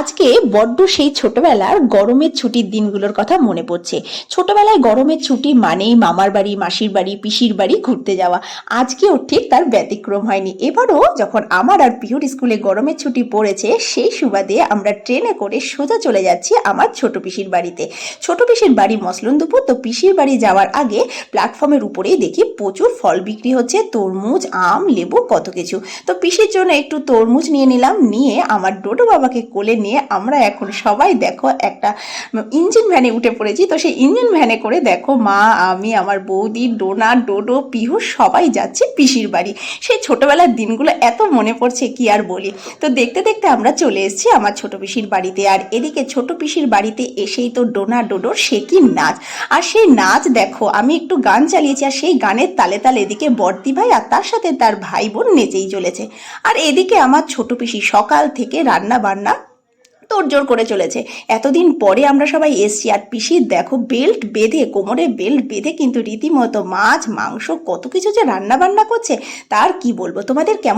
আজকে বড্ড সেই ছোটবেলার গরমের ছুটির দিনগুলোর কথা মনে পড়ছে। ছোটবেলায় গরমের ছুটি মানেই মামার বাড়ি, মাসির বাড়ি, পিসির বাড়ি ঘুরতে যাওয়া। আজকেও ঠিক তার ব্যতিক্রম হয়নি। এবারও যখন আমার আর পিহুর স্কুলে গরমের ছুটি পড়েছে, সেই সুবাদে আমরা ট্রেনে করে সোজা চলে যাচ্ছি আমার ছোট পিসির বাড়িতে। ছোট পিসির বাড়ি মসলন্দপুর, তো পিসির বাড়ি যাওয়ার আগে প্ল্যাটফর্মের উপরেই দেখি প্রচুর ফল বিক্রি হচ্ছে, তরমুজ, আম, লেবু, কত কিছু। তো পিসির জন্য একটু তরমুজ নিয়ে নিলাম, নিয়ে আমার ডোডো বাবাকে কোলে নিয়ে আমরা এখন সবাই দেখো একটা ইঞ্জিন ভ্যানে উঠে পড়েছি। তো সেই ইঞ্জিন ভ্যানে করে দেখো মা, আমি, আমার বৌদি, ডোনা, ডোডো, পিহু সবাই যাচ্ছে পিসির বাড়ি। সেই ছোটোবেলার দিনগুলো এত মনে পড়ছে কি আর বলি। তো দেখতে দেখতে আমরা চলে এসেছি আমার ছোট পিসির বাড়িতে। আর এদিকে ছোট পিসির বাড়িতে এসেই তো ডোনা, ডোডোর সে কি নাচ। আর সেই নাচ দেখো, আমি একটু গান চালিয়েছি আর সেই গানের তালে তালে এদিকে বর্দি ভাই আর তার সাথে তার ভাই বোন নেচেই চলেছে। আর এদিকে আমার ছোট পিসি সকাল থেকে রান্না বান্না তোড়জোড় করে চলেছে। এতদিন পরে আমরা সবাই এসছি আর পিসির দেখো বেল্ট বেঁধে, কোমরে বেল্ট বেঁধে কিন্তু রীতিমতো মাছ, মাংস কত কিছু যে রান্না বান্না করছে, তার কি বলব? তোমাদের কেমন